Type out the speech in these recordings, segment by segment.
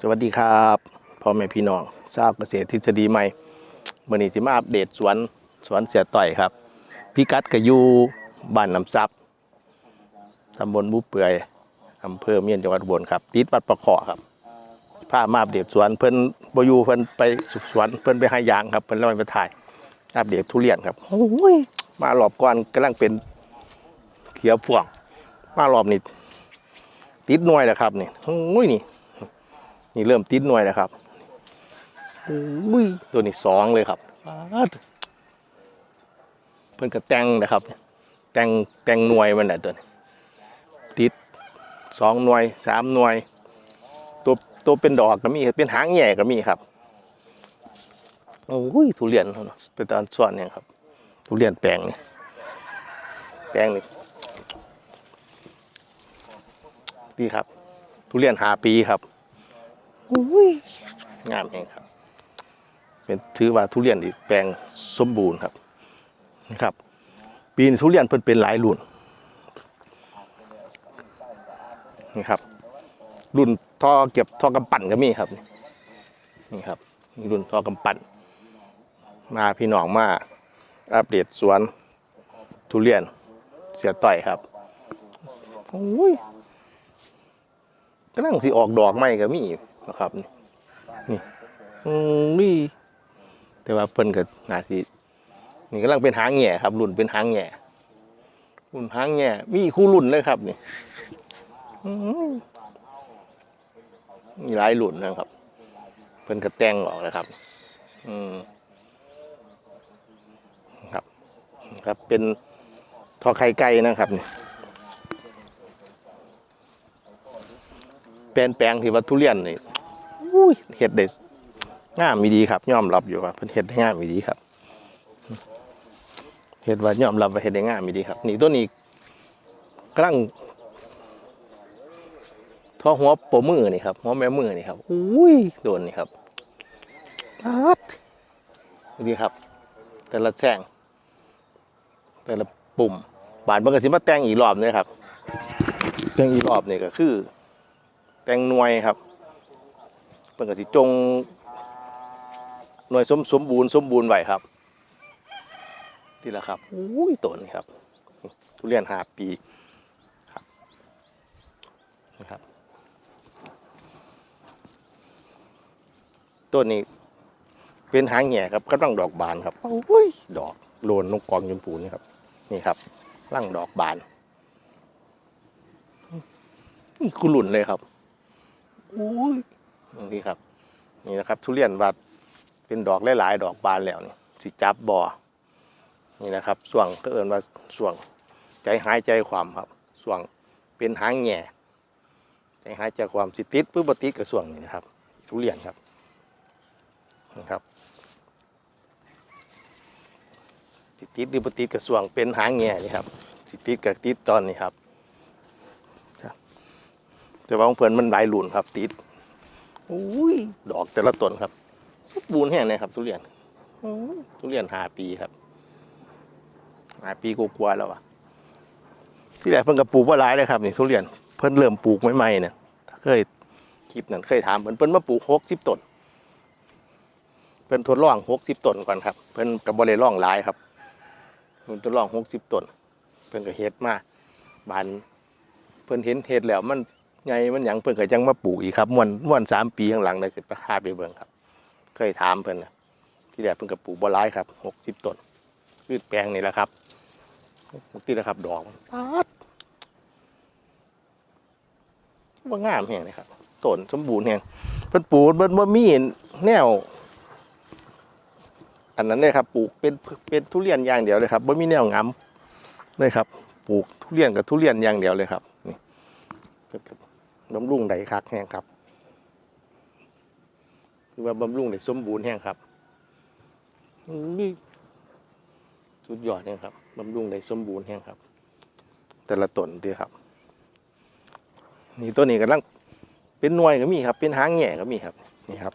สวัสดีครับพ่อแม่พี่น้องทราบเกษตรทฤษฎีใหม่เมื่อนี้สิมาอัปเดตสวนสวนเสียต่อยครับ พิกัดก็อยู่บ้านน้ำซับตำบลบุเปื่อยอำเภอเมียนจังหวัดอุบลครับ ติดวัดประขอครับพามาอัปเดตสวนเพิ่นบอยู่เพิ่นไปสุขสวนเพิ่นไปให้ยางครับเพิ่นแล้วไปถ่ายอัปเดตทุเรียนครับโอ้ยมารอบก่อนกำลังเป็นเขียวพ่วง มารอบนี้ ติดหน่วยแล้วครับนี่โอ้ยนี่ นี่เริ่มติดหน่วยแล้วครับอุ้ยตัวนี้สองเลยครับเพิ่นก็แต่งนะครับ แต่งแต่งหน่วยมันแหละตัวนี้ติดสองหน่วยสามหน่วย ตัวตัวเป็นดอกก็มีเป็นหางแหย่ก็มีครับโอ้ยทุเรียนเป็นตอนส่วนเนี่ยครับทุเรียนแปลงเนี่ยแปลงนี่ ดีครับ ทุเรียนหาปีครับอุ้ยงามเองครับ เป็นถือว่าทุเรียนที่แปลงสมบูรณ์ครับนะครับ ปีนี้ทุเรียนเพิ่นเป็นหลายรุ่นนี่ครับ รุ่นท่อเก็บท่อกำปั่นก็มีครับ นี่ครับนี่รุ่นท่อกำปั่น มาพี่น้องมาอัปเดตสวนทุเรียนเสียต่อยครับโอ้ย กำลังสิออกดอกใหม่ก็มีนะครับนี่นี่อืมมีแต่ว่าเพิ่นก็น่าสินี่กำลังเป็นหางแหง่ครับ รุ่นเป็นหางแหง่รุ่นหางแหง่มีคู่รุ่นเลยครับนี่มีหลายรุ่นนะครับ เพิ่นก็แต่งออกแล้วครับ อืมครับ ครับเป็นทอไข่ไก่นะครับนี่ แปลนแปลงที่ว่าทุเรียนนี่อุ้ยเห็ดได้งามมีดีครับย่อมรับอยู่ว่าเพิ่นเห็ดได้งามมีดีครับเห็ดว่าย่อมรับว่าเห็ดได้ง่ามมีดีครับ นี่ตัวนี้กำลังทอหัวโปมือนี่ครับหัวแม่มือนี่ครับอุ้ยโดนนี่ครับปัดดีครับ แต่ละแจ้งแต่ละปุ่มบานมันก็สิมาแต่งอีกรอบนึงครับแต่งอีกรอบนี่ก็คือ แต่งหน่วยครับเพิ่นก็สิจงหน่วยสมสมบูรณ์สมบูรณ์ไว้ครับนี่แหละครับอุ้ยต้นนี่ครับ ทุเรียนห้าปีครับนะครับต้นนี้เป็นหางแหง่ครับกำลังดอกบานครับโอ้ยดอกโลนนกกองยมพูนี่ครับ นี่ครับร่างดอกบานนี่คุหลุนเลยครับ อุ้ยนี่ครับ นี่นะครับ ทุเรียนวัดเป็นดอกหลายๆดอกบานแล้วนี่สิจับบ่อนี่นะครับส่วงก็เอินว่าส่วง ใจหายใจความครับส่วงเป็นหางแง่ใจหายใจความสิติดปุ๊บบติดกับส่วงนี่นะครับ ทุเรียนครับนะครับสิติดหรือปติดกับส่วงเป็นหางแง่นี่ครับสิติดกับติดตอนนี้ครับ แต่ว่าของเพื่อนมันหลายหลุนครับ ติดอุ้ยดอกแต่ละต้นครับสมบูรณ์แห้งเลยครับ ทุเรียนอุ้ยทุเรียนห้าปีครับห้าปีกว่าๆแล้วอะที่แรกเพิ่นก็ปลูกว่าหลายเลยครับนี่ทุเรียนเพิ่นเริ่มปลูกใหม่ๆเนี่ยถ้าเคยคลิปนั้นเคยถามเพิ่นเพิ่นมาปลูกหกสิบต้นเพิ่นทดลองหกสิบต้นก่อนครับ เพิ่นกับบริล่องหลายครับเพิ่นทดลองหกสิบต้นเพิ่นก็เฮ็ดมาบานเพิ่นเห็นเฮ็ดแล้วมัน ไงมันหยังเพิ่นก็จังมาปลูกอีกครับม่วนม่วนสามปีข้างหลังได้สิไปหาไปเบิ่งครับ เคยถามเพิ่นนะที่แรกเพิ่นก็ปลูกบ่หลายครับหกสิบต้นพืชแปลงนี่แหละครับที่ละครับ ดอกปาดว่างามแฮงเลยครับต้นสมบูรณ์แฮงเพิ่นปลูกเบิ่นบ่มีแนว อันนั้นเลยครับปลูกเป็นเป็นทุเรียนอย่างเดียวเลยครับบ่มีแนวงํเลยครับ ปลูกทุเรียนกับทุเรียนอย่างเดียวเลยครับนี่ บำรุงได้คักแห้งครับคือว่าบำรุงได้สมบูรณ์แห้งครับนี่สุดยอดแห้งครับบำรุงได้สมบูรณ์แห้งครับ แต่ละต้นดีครับ นี่ต้นนี้กำลังเป็นหน่วยก็มีครับ เป็นหางแหง่ก็มีครับ นี่ครับ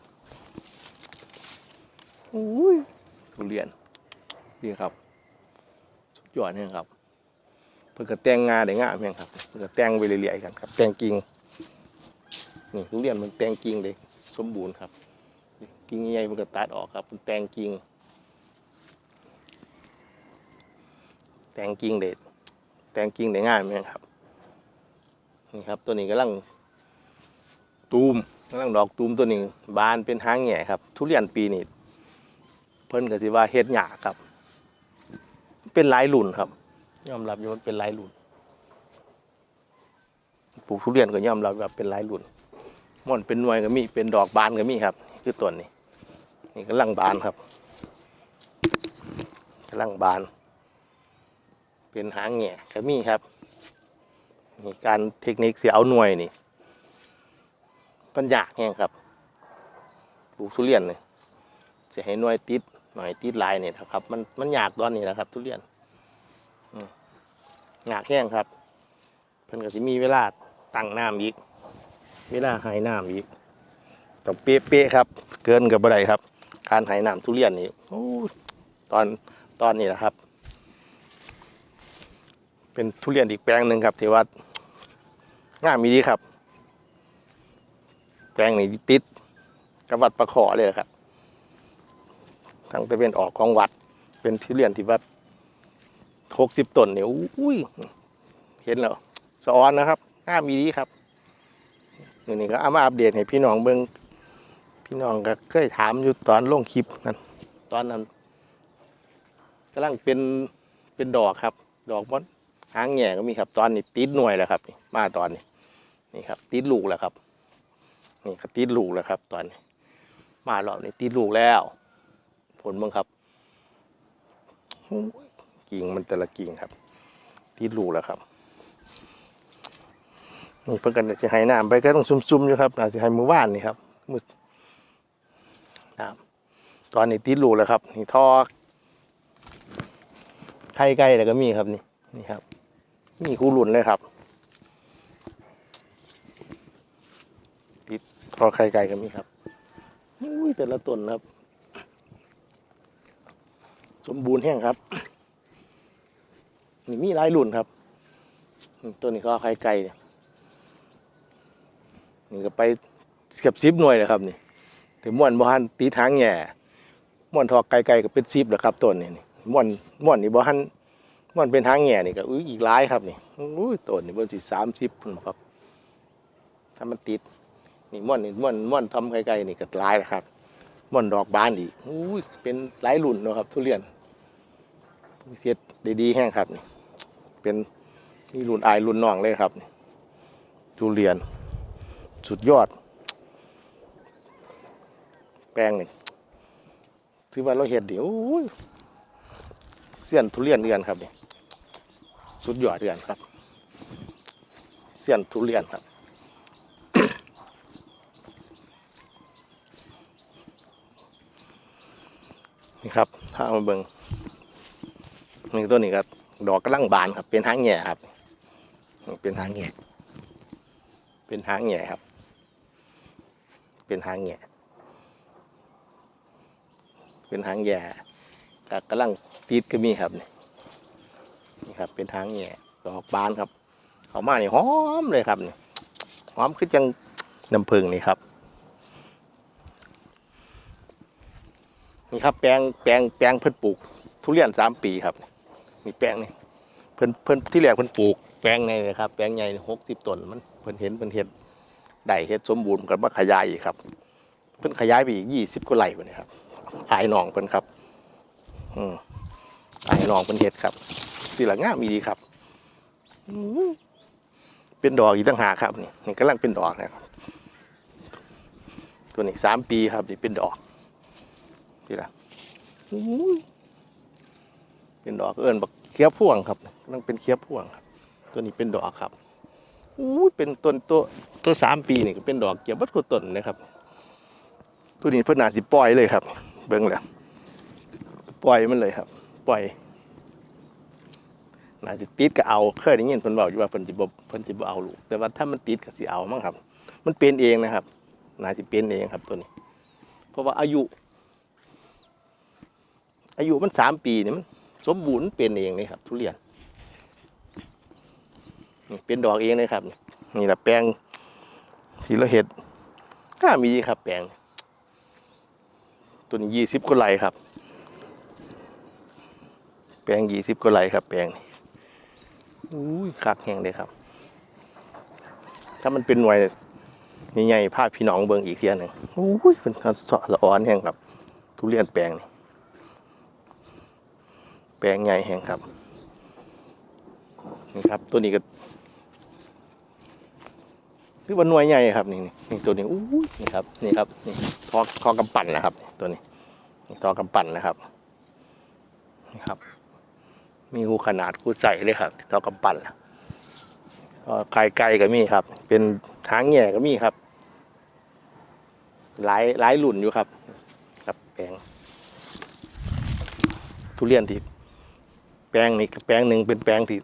อุ้ยทุเรียนดีครับ สุดยอดแห้งครับ เพิ่นก็แต่งงาได้ง่ามแห้งครับเพิ่นก็แต่งไปเรื่อยๆกันครับ แต่งกิ่ง นี่ทุเรียนมันแตงกิ่งเลยสมบูรณ์ครับ กิ่งใหญ่มันก็ตัดออกครับมันแตงกิ่งแตงกิ่งเด็ดแตงกิ่งได้ง่ายไหมครับนี่ครับ ตัวนี้กำลังตูมกำลังดอกตูมตัวนี้บานเป็นหางแหง่ครับ ทุเรียนปีนี้เพิ่นก็สิว่าเฮ็ดหยาครับ เป็นหลายรุ่นครับ ยอมรับอยู่ว่าเป็นหลายรุ่นปลูกทุเรียนก็ยอมรับว่าเป็นหลายรุ่น ม่อนเป็นหน่วยก็มีเป็นดอกบานก็มีครับนี่คือต้นนี้ นี่กำลังบานครับกำลังบาน เป็นหางแง่ก็มีครับนี่การเทคนิคเสียเอาหน่วยนี่ปัญญากแห้งครับปลูกทุเรียนเนี่ยจะให้หน่วยติดหน่อยติดลายเนี่ยนะครับ มันมันยากตอนนี้แหละครับ ทุเรียนอยากแห้งครับ เพิ่นก็สิมีเวลาตั้งน้ำอีก เวลาให้น้ำอีกต้องเป๊ะๆครับ เกินกับอะไรครับ การให้น้ำทุเรียนนี่โอ้ตอนตอนนี้แหละครับ เป็นทุเรียนอีกแปลงหนึ่งครับที่ว่างามมีดีครับ แปลงนี้ติดกับวัดประขอเลยครับทั้งตะเวนออกของวัด เป็นทุเรียนที่วัดหกสิบต้นเนี่ยอุ้ยเห็นแล้วสะออนนะครับงามมีดีครับ นี่นี่ก็เอามาอัปเดตให้พี่น้องเบิ่งพี่น้องก็เคยถามอยู่ตอนลงคลิปนั้นตอนนั้นกำลังเป็นเป็นดอกครับ ดอกมดหางแง่ก็มีครับ ตอนนี้ติดหน่วยแล้วครับมาตอนนี้ นี่ครับ ติดลูกแล้วครับ นี่ครับติดลูกแล้วครับ ตอนนี้ มารอบนี้ติดลูกแล้ว ผลมึงครับกิ่งมันแต่ละกิ่งครับ ติดลูกแล้วครับ นี่เพิ่งกันจะให้น้ำไปก็ต้องซุ่มๆอยู่ครับอาจจะให้มือว่านนี่ครับมือน้ำตอนนี้ติดลูแล้วครับ นี่ทอไข่ไก่แล้วก็มีครับนี่นี่ครับนี่คู่หลุนเลยครับ ติดคอไข่ไก่ก็มีครับอุ้ยแต่ละต้นครับ สมบูรณ์แห้งครับนี่มีหลายรุ่นครับต้นนี้ก็ไข่ไก่เนี่ย นี่ก็ไปเกือบซิบหน่วยเลยครับนี่แต่ม่วนบ่ฮันตีทางแง่ม่วนทอกไก่ไก่ก็เป็นซิบแล้วครับต้นนี่นี่ม่วนม่วนนี่บ่ฮันมันเป็นทางแง่นี่ก็อุ้ยอีกหลายครับนี่อุ้ยต้นนี่เบอร์ที่สามสิบพุ่นบ่ครับ ถ้ามันติดนี่ม่อนนี่ม่อนม่อนทำไกลๆนี่ก็หลายแล้วครับม่อนดอกบานอีกอุ้ยเป็นหลายรุ่นนะครับ ทุเรียนเสียดดีๆแห้งครับนี่เป็นนี่รุ่นอายรุ่นน้องเลยครับนี่ทุเรียน สุดยอด แปลงนี่ถือว่าเราเห็ดเดี๋ยวเสี้ยนทุเรียนเดือนครับนี่สุดยอดเดือนครับ เสี้ยนทุเรียนครับนี่ครับถ้ามาเบิ่งนี่ตัวนี้ครับดอกกำลังบานครับ เป็นหางแง่ครับ เป็นหางแง่เป็นหางแง่ครับ เป็นหางแง่เป็นหางแหง่ก็กำลังติดก็มีครับนี่นี่ครับ เป็นหางแง่ดอกบานครับเขามาเนี่หอมเลยครับเนี่ยหอมคือจังน้ำผึ้งนี่ครับนี่ครับแปลงแปลงแปลงเพิ่นปลูก ทุเรียนสามปีครับนี่แปลงนี่เพิ่นเพิ่นที่แรกเพิ่นปลูก แปลงในเลยครับ แปลงใหญ่หกสิบต้นมันเพิ่นเห็นเพิ่นเห็น ได้เฮ็ดสมบูรณ์กับมาขยายอีกครับ เพิ่นขยายไปอีกยี่สิบกว่าไร่พุ่นนี่ครับอายหนองเพิ่นครับอืมอายหนองเพิ่นเฮ็ดครับที่หลังงามมีดีครับเป็นดอกอีกต่างหากครับนี่นี่กำลังเป็นดอกนะครับ ตัวนี้สามปีครับนี่เป็นดอกนี่ละเป็นดอกเอิญบักเคี้ยวพ่วงครับกำลังเป็นเคี้ยวพ่วงครับ ตัวนี้เป็นดอกครับ อู้เป็นต้นตัวตัวสามปีนี่ก็เป็นดอกเกี่ยวบัดกว่าต้นนะครับ ตัวนี้เพิ่นน่าสิปล่อยเลยครับ เบิ่งแล้วปล่อยมันเลยครับ ปล่อยน่าจะติดก็เอาเคยได้ยินเพิ่นบอกอยู่ว่าเพิ่นสิบ่เพิ่นสิบ่เอาลูกแต่ว่าถ้ามันติดก็สิเอามั้งครับ มันเป็นเองนะครับน่าสิเป็นเองครับตัวนี้ เพราะว่าอายุ อายุมันสามปีเนี่ยมัน สมบูรณ์เป็นเองเลยครับ ทุเรียน เป็นดอกเองเลยครับ นี่แหละแปลงที่เรเห็ดก็มีครับ แปลงตัวนี้ยี่สิบกว่าไร่ครับ แปลงยี่สิบกว่าไร่ครับ แปลงอุ้ยคักแห้งเลยครับ ถ้ามันเป็นหน่วยใหญ่ๆภาพพี่น้องเบิงอีกเทียหนึ่งอุ้ยเป็นเสาะละอ่อนแห้งครับ ทุเรียนแปลงนี่แปลงใหญ่แห้งครับนี่ครับ ตัวนี้ก็ คือว่าหน่วยใหญ่ครับนี่นี่นี่ตัวนี้อู้นี่ครับนี่ครับนี่ทอทอกำปั่นนะครับ ตัวนี้นี่ทอกำปั่นนะครับนี่ครับ มีหูขนาดกูใส่เลยครับทอกำปั่นนะก็ไกลไกลก็มีครับ เป็นทางแง่ก็มีครับ หลายหลายหลุ่นอยู่ครับ ครับแปลงทุเรียนที่แปลงนี่แปลงหนึ่งเป็นแปลงที่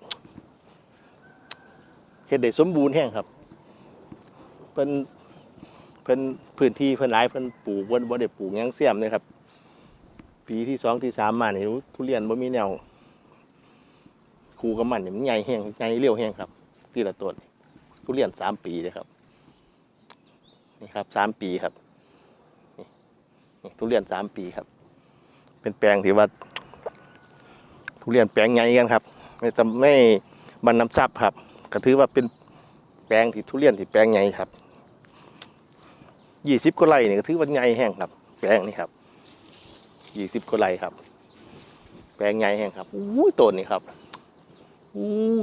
เฮ็ดได้สมบูรณ์แห้งครับ พิ่นเพิ่นพื้นที่เพิ่นหลายเพิ่นปลูกบ่บ่ได้ปลูกหยังเสียมเลยครับ ปีที่สองที่สามมานี่ทุเรียนบ่มีแนวคูกับมันนี่มันใหญ่แห้งใหญ่เร็วแห้งครับที่ละต้นทุเรียนสามปีเลยครับนี่ครับสามปีครับนี่ทุเรียนสามปีครับ เป็นแปลงที่ว่า ทุเรียนแปลงใหญ่กันครับไม่จำไม่บรรน้ำซับครับ ก็ถือว่าเป็นแปลงที่ทุเรียนที่แปลงใหญ่ครับ ยี่สิบกว่าไร่นี่ก็ถือว่าใหญ่แห้งครับ แปลงนี่ครับยี่สิบกว่าไร่ครับ แปลงใหญ่แห้งครับอู้ยต้นนี่ครับอู้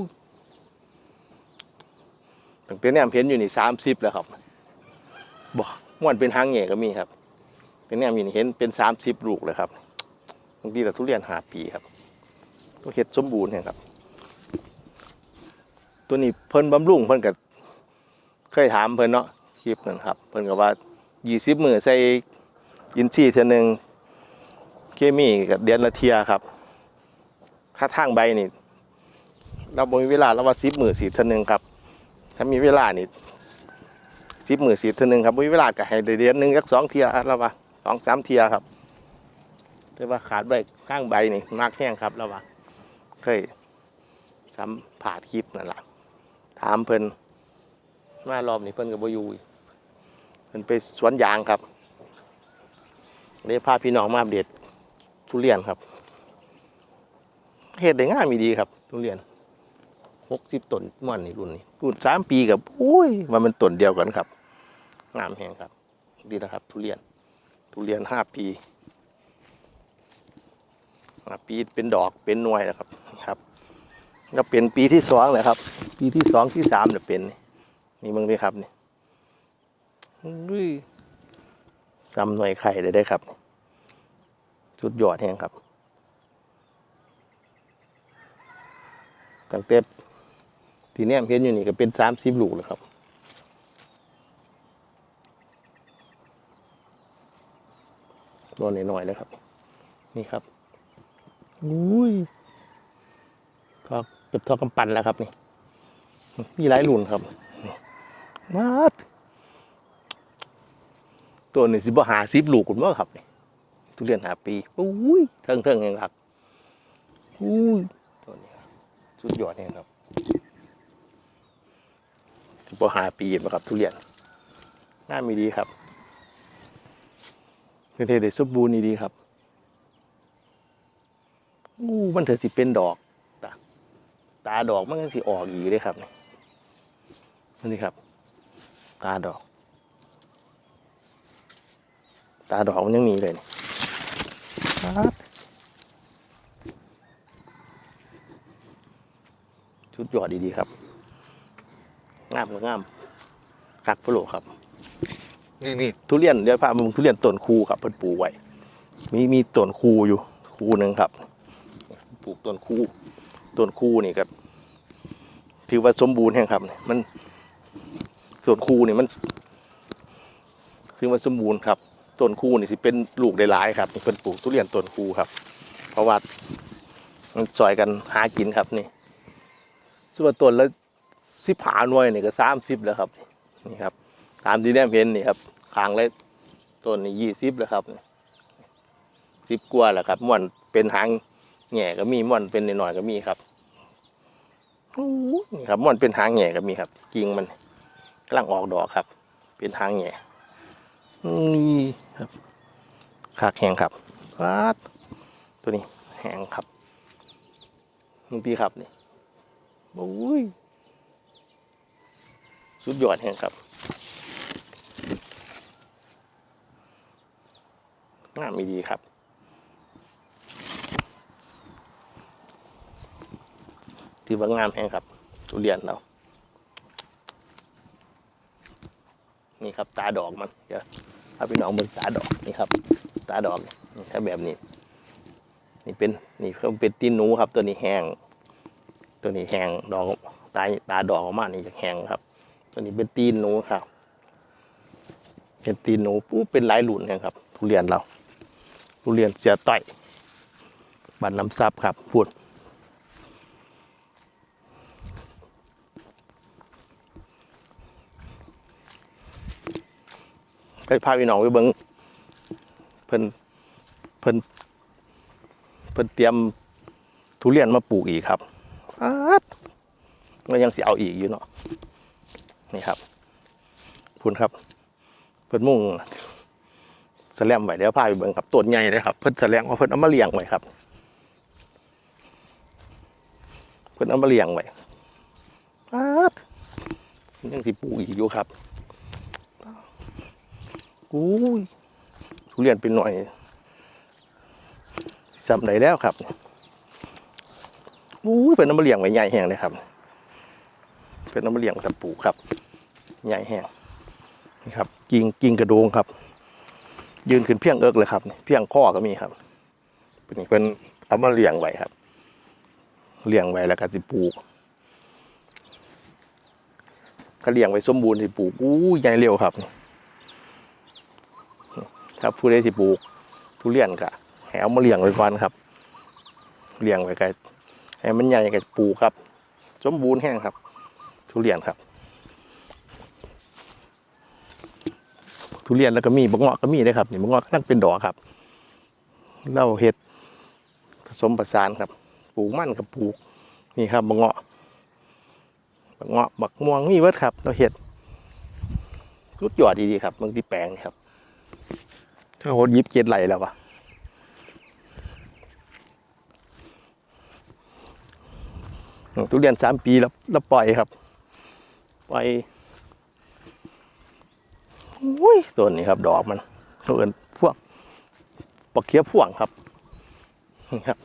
ตั้งแต่เนี่ยเห็นอยู่นี่สามสิบแล้วครับบ่ม่วนเป็นหางแง่ก็มีครับ เป็นเนี่ยมีเห็นเป็นสามสิบลูกเลยครับบางทีแต่ทุเรียนหาปีครับต้องเห็ดสมบูรณ์เนี่ยครับ ตัวนี้เพิ่นบำรุงเพิ่นก็เคยถามเพิ่นเนาะคลิปนั่นครับ เพิ่นก็ว่า ยี่สิบมือใส่อินทรีย์เท่านึงเคมีกับเดือนละเทียครับ ถ้าทางใบนี่เราบ่มีเวลาเราว่าสิบมือสีเท่านึงครับ ถ้ามีเวลานี่สิบมื่นสีเท่านึงครับวิเวลาก็ให้เดือนหนึ่งสักสองเทียแล้วว่าสองสามเทียครับแต่ว่าขาดใบข้างใบนี่มากแห้งครับแล้วว่าเคยสัมผ่าคลิปนั่นแหละถามเพิ่นมารอบนี้เพิ่นกับบอยู เพิ่นไปสวนยางครับเลยพาพี่น้องมาอัปเดตทุเรียนครับเฮ็ดได้ง่ายมีดีครับ ทุเรียนหกสิบต้นมันนี่รุ่นนี้รุ่นสามปีกับอุ้ยว่ามันต้นเดียวกันครับงามแหงครับ ดีนะครับ ทุเรียน ทุเรียนห้าปีปีเป็นดอกเป็นหน่วยนะครับครับก็เป็นปีที่สองเลยครับ ปีที่สองที่สามเนี่ยเป็นนี่มึงนี่ครับนี่ ซ้ำหน่วยไข่ได้ได้ครับสุดยอดแหงครับ ตั้งแต่ทีเนี้ยเห็นอยู่นี่ก็เป็นสามสิบลูกเลยครับโดนหน่อยๆเลยครับ นี่ครับอุ้ยทอเก็บทอกำปั้นแล้วครับนี่ มีหลายรุ่นครับมาด ตัวนี้สิบหาสิบลูกคุณว่าครับนี่ทุเรียนหาปีอุ้ยเทิงเทิงๆเองครับอุ้ยตัวนี้ครับสุดยอดเองครับสิบหาปีมาครับ ทุเรียนน่ามีดีครับเทศได้สมบูรณ์ดีครับอู้มันเถอะสิเป็นดอกตาตาดอกมันก็สิออกอีกเลยครับนี่นี่ครับ ตาดอก ตาดอกมันยังมีเลยนี่ป๊าดชุดยอดดีๆครับงามก็งามคักพะโลครับ นี่นี่ทุเรียนเดี๋ยวพามาดูทุเรียนต้นคูครับเพิ่นปลูกไว้มีมีต้นคูอยู่ คูหนึ่งครับปลูกต้นคูต้นคูนี่ครับถือว่าสมบูรณ์แห่งครับเนี่ยมันส่วนคูนี่มันถือว่าสมบูรณ์ครับ ต้นคูนี่สิเป็นลูกได้หลายครับนี่เพิ่นปลูกทุเรียนต้นคูครับ เพราะว่ามันซอยกันหากินครับนี่ส่วนต้นและสิบหาหน่วยนี่ก็สามสิบแล้วครับนี่ครับตามที่แนมเห็นนี่ครับคางเลยต้นนี่ยี่สิบแล้วครับสิบกว่าแล้วครับม่วนเป็นหางแง่ก็มีม่วนเป็นหน่อยก็มีครับนี่ครับม่วนเป็นหางแง่ก็มีครับกิ่งมันกำลังออกดอกครับ เป็นหางแง่ นี่ครับขากแห้งครับฟาดตัวนี้แห้งครับนี่พี่ครับนี่โอ้ยสุดยอดแห้งครับงามีดีครับถือว่างามแห้งครับทุเรียนเรานี่ครับตาดอกมันเดี๋ยว เอาพี่น้องเบิ่งตาดอกนี่ครับ ตาดอกถ้าแบบนี้ นี่เป็นนี่เขาเป็นตีนหนูครับ ตัวนี้แห้งตัวนี้แห้งดอกตาตาดอกออกมานี่จะแห้งครับ ตัวนี้เป็นตีนหนูครับ เป็นตีนหนูปุ๊บเป็นลายหลุนเครับ ทุเรียนเรา ทุเรียนเสียต่อยบันน้ำซับครับพูด ไปพาพี่น้องไปเบิงเพิ่นเพิ่นเพิ่นเตรียมทุเรียนมาปลูกอีกครับอาดก็ยังสิเอาอีกอยู่เนาะนี่ครับคุณครับ เพิ่นมุ่งแสลมไว้เดี๋ยวพาไปเบิ่งครับต้นใหญ่เลยครับเพิ่นแสลงว่าเพิ่นเอามาเลี้ยงไว้ครับ เพิ่นเอามาเลี้ยงไว้อาดยังสิปลูกอีกอยู่ครับ อุ้ยทุเรียนเป็นหน่อยสำไรแล้วครับอุ้ยเป็นน้ำมะเลียงไว้ใหญ่แห้งเลยครับ เป็นน้ำมะเลียงตะปูครับ ใหญ่แห้งนี่ครับกิ่งกิ่งกระโดงครับ ยืนขึ้นเพียงเอิกเลยครับ เพียงข้อก็มีครับ เป็นเป็นเอามาเลี้ยงไว้ครับเลี้ยงไว้แล้วก็สิปลูกถ้าเลี้ยงไว้สมบูรณ์สิปลูกอู้ใหญ่เร็วครับ ครับผู้ใดสิปลูกทุเรียนก็ให้เอามาเลี้ยงไว้ก่อนครับเลี้ยงไว้ก็ให้มันใหญ่ก็ปลูกครับสมบูรณ์แห้งครับ ทุเรียนครับ ทุเรียนแล้วก็มีบะเงาะก็มีนะครับนี่บะเงาะก็นั่งเป็นดอกครับเราเห็ดผสมประสานครับ ปลูกมันกับปลูกนี่ครับบะเงาะบะเงาะบักม่วงมีเวิร์ดครับเราเห็ดสุดยอดดีๆครับบางที่แปลงนี่ครับ โหยิบเจ็ดไหลแล้ววะทุเรียนสามปีแล้วแล้วปล่อยครับ ปล่อยอุ้ยต้นนี้ครับ ดอกมันเขาเอินพวกปลาเคี้ยวพ่วงครับนี่ครับ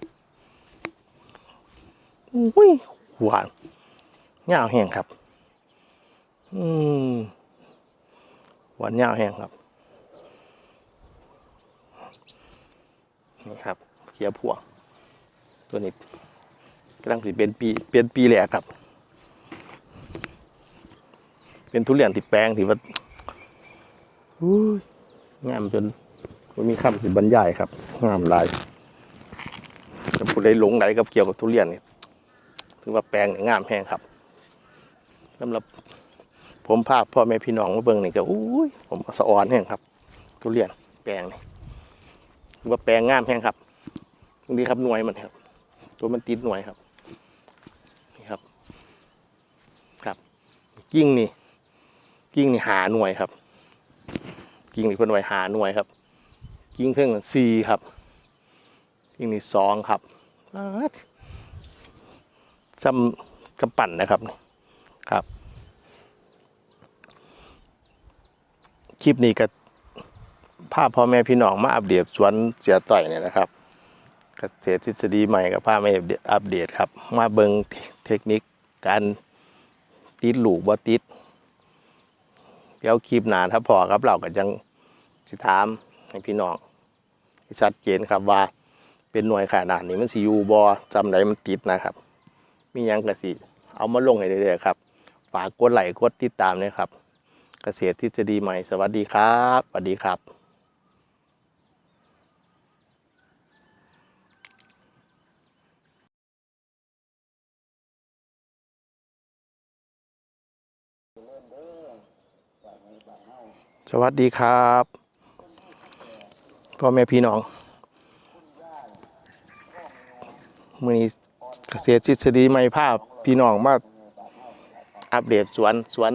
อุ้ยหวานเงาวแห้งครับ อืมหวานเงาวแห้งครับ นี่ครับเขียวพวตัวนี้กำลังสิเป็นปีเป็นปีแรกครับ เป็นทุเรียนที่แปลงที่ว่าอุ้งามจนมันมีคำสิบรรยายครับงามลายจะพูดได้หลงไหลกับเกี่ยวกับทุเรียนนี่ถือว่าแปลงนี่งามแห้งครับสำหรับผมภาพพ่อแม่พี่น้องมาเบิ่งนี่ก็อุ้ยผมสะอ่อนแห้งครับ ทุเรียนแปลงนี่ ถือว่าแปลงงามแห้งครับตรงนี้ครับหน่วยมันครับ ตัวมันติดหน่วยครับนี่ครับ ครับ กิ้งนี่ กิ้งนี่หาหน่วยครับ กิ้งนี่เพิ่นไว้หาหน่วยครับ กิ้งเครื่องสี่ครับ กิ้งนี่สองครับอ๊าดซ้ำกระปั่นนะครับครับ คลิปนี้ก็ ภาพพ่อแม่พี่น้องมาอัปเดตสวนเสียต่อยเนี่ยนะครับ เกษตรทฤษฎีใหม่กับภาพมาอัปเดตครับ มาเบิงเทคนิคการติดลูกบ่ติด เดี๋ยวคลิปหนาถ้าพอครับเราก็ยังสิถามให้พี่น้องชัดเจนครับว่าเป็นหน่วยขนาดนี้มันสิอยู่บ่จำไดมันติดนะครับ มียังกระสิเอามาลงให้เรื่อยๆครับ ฝากกดไลค์กดติดตามด้วยครับ เกษตรทฤษฎีใหม่ สวัสดีครับ สวัสดีครับ สวัสดีครับพ่อแม่พี่น้องมือนี้เกษตรทฤษฎีไม่ภาพพี่น้องมาอัปเดตสวนสวน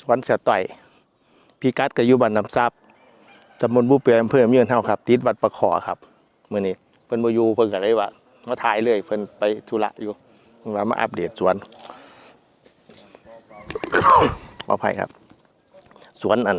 สวนเสียต่อยพี่กัดก็อยู่บ้านน้ำซับตำบลบุเปียอำเภอเมืองเฮาครับติดวัดประขอครับมือนี้เพิ่นบ่อยู่เพิ่นก็เลยว่ามาถ่ายเลยเพิ่นไปธุระอยู่ว่ามาอัปเดตสวนขออภัยครับ สวนอัน